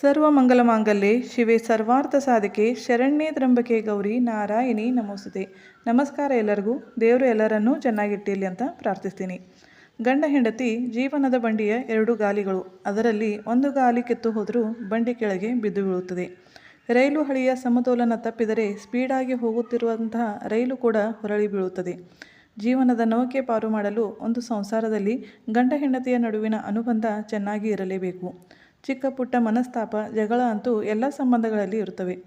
ಸರ್ವಮಂಗಲಮಾಂಗಲ್ಯೆ ಶಿವೆ ಸರ್ವಾರ್ಥ ಸಾಧಕೆ ಶರಣ್ಯ ತ್ರಂಬಕೆ ಗೌರಿ ನಾರಾಯಣಿ ನಮೋಸ್ತುತೆ. ನಮಸ್ಕಾರ ಎಲ್ಲರಿಗೂ. ದೇವರು ಎಲ್ಲರನ್ನೂ ಚೆನ್ನಾಗಿಟ್ಟಿರಲಿ ಅಂತ ಪ್ರಾರ್ಥಿಸ್ತೀನಿ. ಗಂಡ ಹೆಂಡತಿ ಜೀವನದ ಬಂಡಿಯ ಎರಡು ಗಾಲಿಗಳು. ಅದರಲ್ಲಿ ಒಂದು ಗಾಲಿ ಕೆತ್ತು ಹೋದರೂ ಬಂಡಿ ಕೆಳಗೆ ಬಿದ್ದು ಬೀಳುತ್ತದೆ. ರೈಲು ಹಳಿಯ ಸಮತೋಲನ ತಪ್ಪಿದರೆ ಸ್ಪೀಡಾಗಿ ಹೋಗುತ್ತಿರುವಂತಹ ರೈಲು ಕೂಡ ಹೊರಳಿ ಬೀಳುತ್ತದೆ. ಜೀವನದ ನೌಕೆ ಪಾರು ಮಾಡಲು ಒಂದು ಸಂಸಾರದಲ್ಲಿ ಗಂಡ ಹೆಂಡತಿಯ ನಡುವಿನ ಅನುಬಂಧ ಚೆನ್ನಾಗಿ ಇರಲೇಬೇಕು. ಚಿಕ್ಕ ಪುಟ್ಟ ಮನಸ್ತಾಪ, ಜಗಳ ಅಂತೂ ಎಲ್ಲ ಸಂಬಂಧಗಳಲ್ಲಿ ಇರುತ್ತವೆ.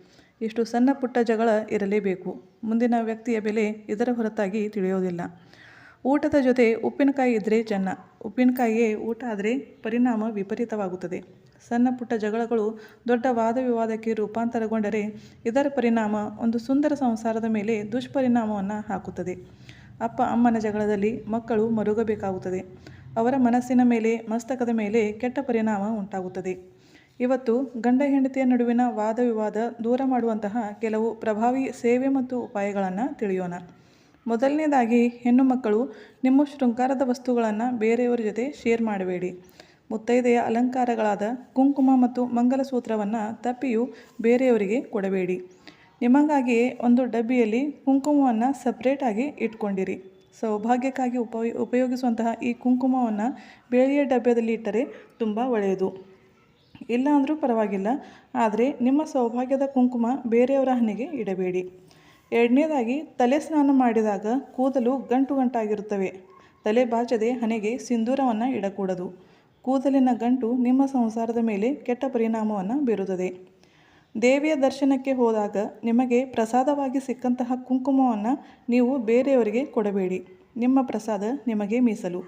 ಇಷ್ಟು ಸಣ್ಣ ಪುಟ್ಟ ಜಗಳ ಇರಲೇಬೇಕು. ಮುಂದಿನ ವ್ಯಕ್ತಿಯ ಬೆಲೆ ಇದರ ಹೊರತಾಗಿ ತಿಳಿಯೋದಿಲ್ಲ. ಊಟದ ಜೊತೆ ಉಪ್ಪಿನಕಾಯಿ ಇದ್ದರೆ ಚೆನ್ನ. ಉಪ್ಪಿನಕಾಯಿಯೇ ಊಟ ಆದರೆ ಪರಿಣಾಮ ವಿಪರೀತವಾಗುತ್ತದೆ. ಸಣ್ಣ ಪುಟ್ಟ ಜಗಳಗಳು ದೊಡ್ಡ ವಾದ ವಿವಾದಕ್ಕೆ ರೂಪಾಂತರಗೊಂಡರೆ ಇದರ ಪರಿಣಾಮ ಒಂದು ಸುಂದರ ಸಂಸಾರದ ಮೇಲೆ ದುಷ್ಪರಿಣಾಮವನ್ನು ಹಾಕುತ್ತದೆ. ಅಪ್ಪ ಅಮ್ಮನ ಜಗಳದಲ್ಲಿ ಮಕ್ಕಳು ಮರುಗಬೇಕಾಗುತ್ತದೆ. ಅವರ ಮನಸ್ಸಿನ ಮೇಲೆ, ಮಸ್ತಕದ ಮೇಲೆ ಕೆಟ್ಟ ಪರಿಣಾಮ ಉಂಟಾಗುತ್ತದೆ. ಇವತ್ತು ಗಂಡ ಹೆಂಡತಿಯ ನಡುವಿನ ವಾದ ವಿವಾದ ದೂರ ಮಾಡುವಂತಹ ಕೆಲವು ಪ್ರಭಾವಿ ಸೇವೆ ಮತ್ತು ಉಪಾಯಗಳನ್ನು ತಿಳಿಯೋಣ. ಮೊದಲನೇದಾಗಿ, ಹೆಣ್ಣು ಮಕ್ಕಳು ನಿಮ್ಮ ಶೃಂಗಾರದ ವಸ್ತುಗಳನ್ನು ಬೇರೆಯವರ ಜೊತೆ ಶೇರ್ ಮಾಡಬೇಡಿ. ಮುತ್ತೈದೆಯ ಅಲಂಕಾರಗಳಾದ ಕುಂಕುಮ ಮತ್ತು ಮಂಗಲಸೂತ್ರವನ್ನು ತಪ್ಪಿಯೂ ಬೇರೆಯವರಿಗೆ ಕೊಡಬೇಡಿ. ನಿಮಗಾಗಿಯೇ ಒಂದು ಡಬ್ಬಿಯಲ್ಲಿ ಕುಂಕುಮವನ್ನು ಸಪ್ರೇಟಾಗಿ ಇಟ್ಕೊಂಡಿರಿ. ಸೌಭಾಗ್ಯಕ್ಕಾಗಿ ಉಪಯೋ ಉಪಯೋಗಿಸುವಂತಹ ಈ ಕುಂಕುಮವನ್ನು ಬೇಳೆಯ ಡಬ್ಬದಲ್ಲಿ ಇಟ್ಟರೆ ತುಂಬ ಒಳ್ಳೆಯದು. ಇಲ್ಲ ಅಂದರೂ ಪರವಾಗಿಲ್ಲ, ಆದರೆ ನಿಮ್ಮ ಸೌಭಾಗ್ಯದ ಕುಂಕುಮ ಬೇರೆಯವರ ಹಣೆಗೆ ಇಡಬೇಡಿ. ಎರಡನೇದಾಗಿ, ತಲೆ ಸ್ನಾನ ಮಾಡಿದಾಗ ಕೂದಲು ಗಂಟು ಗಂಟಾಗಿರುತ್ತವೆ. ತಲೆ ಬಾಚದೆ ಹಣೆಗೆ ಸಿಂಧೂರವನ್ನು ಇಡಕೂಡದು. ಕೂದಲಿನ ಗಂಟು ನಿಮ್ಮ ಸಂಸಾರದ ಮೇಲೆ ಕೆಟ್ಟ ಪರಿಣಾಮವನ್ನು ಬೀರುತ್ತದೆ. ದೇವಿಯ ದರ್ಶನಕ್ಕೆ ಹೋದಾಗ ನಿಮಗೆ ಪ್ರಸಾದವಾಗಿ ಸಿಕ್ಕಂತಹ ಕುಂಕುಮವನ್ನು ನೀವು ಬೇರೆಯವರಿಗೆ ಕೊಡಬೇಡಿ. ನಿಮ್ಮ ಪ್ರಸಾದ ನಿಮಗೆ ಮೀಸಲು.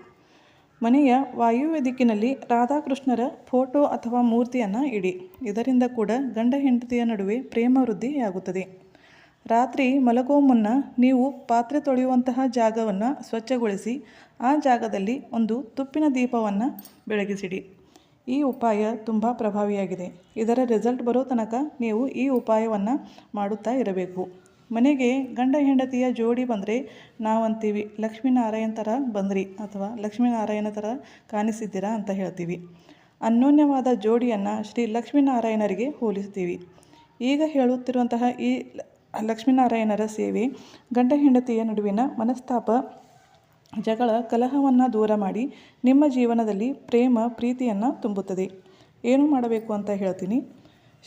ಮನೆಯ ವಾಯುವ್ಯ ದಿಕ್ಕಿನಲ್ಲಿ ರಾಧಾಕೃಷ್ಣರ ಫೋಟೋ ಅಥವಾ ಮೂರ್ತಿಯನ್ನು ಇಡಿ. ಇದರಿಂದ ಕೂಡ ಗಂಡ ಹೆಂಡತಿಯ ನಡುವೆ ಪ್ರೇಮ ವೃದ್ಧಿಯಾಗುತ್ತದೆ. ರಾತ್ರಿ ಮಲಗೋ ಮುನ್ನ ನೀವು ಪಾತ್ರೆ ತೊಳೆಯುವಂತಹ ಜಾಗವನ್ನು ಸ್ವಚ್ಛಗೊಳಿಸಿ, ಆ ಜಾಗದಲ್ಲಿ ಒಂದು ತುಪ್ಪಿನ ದೀಪವನ್ನು ಬೆಳಗಿಸಿಡಿ. ಈ ಉಪಾಯ ತುಂಬ ಪ್ರಭಾವಿಯಾಗಿದೆ. ಇದರ ರಿಸಲ್ಟ್ ಬರೋ ತನಕ ನೀವು ಈ ಉಪಾಯವನ್ನು ಮಾಡುತ್ತಾ ಇರಬೇಕು. ಮನೆಗೆ ಗಂಡ ಹೆಂಡತಿಯ ಜೋಡಿ ಬಂದರೆ ನಾವಂತೀವಿ ಲಕ್ಷ್ಮೀನಾರಾಯಣ ಥರ ಬಂದ್ರಿ ಅಥವಾ ಲಕ್ಷ್ಮೀನಾರಾಯಣ ಥರ ಕಾಣಿಸಿದ್ದೀರಾ ಅಂತ ಹೇಳ್ತೀವಿ. ಅನ್ಯೋನ್ಯವಾದ ಜೋಡಿಯನ್ನು ಶ್ರೀ ಲಕ್ಷ್ಮೀನಾರಾಯಣರಿಗೆ ಹೋಲಿಸ್ತೀವಿ. ಈಗ ಹೇಳುತ್ತಿರುವಂತಹ ಈ ಲಕ್ಷ್ಮೀನಾರಾಯಣರ ಸೇವೆ ಗಂಡ ಹೆಂಡತಿಯ ನಡುವಿನ ಮನಸ್ತಾಪ ಜಗಳ ಕಲಹವನ್ನು ದೂರ ಮಾಡಿ ನಿಮ್ಮ ಜೀವನದಲ್ಲಿ ಪ್ರೇಮ, ಪ್ರೀತಿಯನ್ನು ತುಂಬುತ್ತದೆ. ಏನು ಮಾಡಬೇಕು ಅಂತ ಹೇಳ್ತೀನಿ.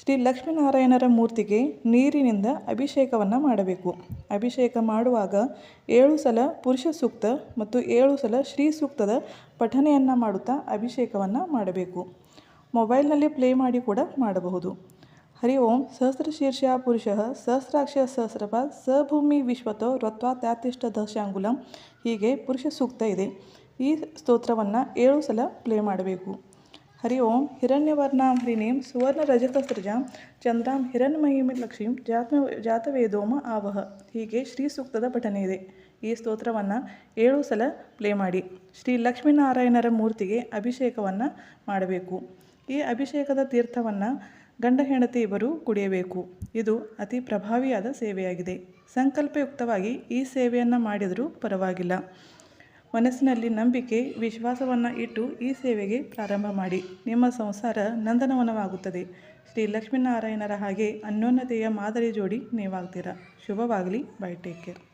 ಶ್ರೀ ಲಕ್ಷ್ಮೀನಾರಾಯಣರ ಮೂರ್ತಿಗೆ ನೀರಿನಿಂದ ಅಭಿಷೇಕವನ್ನು ಮಾಡಬೇಕು. ಅಭಿಷೇಕ ಮಾಡುವಾಗ ಏಳು ಸಲ ಪುರುಷ ಸೂಕ್ತ ಮತ್ತು ಏಳು ಸಲ ಶ್ರೀ ಸೂಕ್ತದ ಪಠನೆಯನ್ನು ಮಾಡುತ್ತಾ ಅಭಿಷೇಕವನ್ನು ಮಾಡಬೇಕು. ಮೊಬೈಲ್ನಲ್ಲಿ ಪ್ಲೇ ಮಾಡಿ ಕೂಡ ಮಾಡಬಹುದು. ಹರಿ ಓಂ ಸಹಸ್ರಶೀರ್ಷ ಪುರುಷ ಸಹಸ್ರಾಕ್ಷ ಸಹಸ್ರಪ ಸಭೂಮಿ ವಿಶ್ವತೋ ರತ್ವಾ ತ್ಯಾತಿಷ್ಠ ದಶಾಂಗುಲಂ ಹೀಗೆ ಪುರುಷ ಸೂಕ್ತ ಇದೆ. ಈ ಸ್ತೋತ್ರವನ್ನು ಏಳು ಸಲ ಪ್ಲೇ ಮಾಡಬೇಕು. ಹರಿ ಓಂ, ಹಿರಣ್ಯವರ್ಣಾಂ ಹರಿಣೀಂ ಸುವರ್ಣ ರಜತ ಸೃಜಾಂ ಚಂದ್ರಾಂ ಹಿರಣ್ಮಯೀಂ ಲಕ್ಷ್ಮೀಂ ಜಾತ ಜಾತವೇದೋಮ ಆವಹ. ಹೀಗೆ ಶ್ರೀ ಸೂಕ್ತದ ಪಠನೆ ಇದೆ. ಈ ಸ್ತೋತ್ರವನ್ನು ಏಳು ಸಲ ಪ್ಲೇ ಮಾಡಿ. ಶ್ರೀ ಲಕ್ಷ್ಮೀನಾರಾಯಣರ ಮೂರ್ತಿಗೆ ಅಭಿಷೇಕವನ್ನು ಮಾಡಬೇಕು. ಈ ಅಭಿಷೇಕದ ತೀರ್ಥವನ್ನು ಗಂಡ ಹೆಂಡತಿ ಇಬ್ಬರೂ ಕುಡಿಯಬೇಕು. ಇದು ಅತಿ ಪ್ರಭಾವಿಯಾದ ಸೇವೆಯಾಗಿದೆ. ಸಂಕಲ್ಪಯುಕ್ತವಾಗಿ ಈ ಸೇವೆಯನ್ನು ಮಾಡಿದರೂ ಪರವಾಗಿಲ್ಲ. ಮನಸ್ಸಿನಲ್ಲಿ ನಂಬಿಕೆ, ವಿಶ್ವಾಸವನ್ನು ಇಟ್ಟು ಈ ಸೇವೆಗೆ ಪ್ರಾರಂಭ ಮಾಡಿ. ನಿಮ್ಮ ಸಂಸಾರ ನಂದನವನವಾಗುತ್ತದೆ. ಶ್ರೀ ಲಕ್ಷ್ಮೀನಾರಾಯಣರ ಹಾಗೆ ಅನ್ಯೋನ್ಯತೆಯ ಮಾದರಿ ಜೋಡಿ ನೀವಾಗ್ತೀರಾ. ಶುಭವಾಗಲಿ. Bye take care.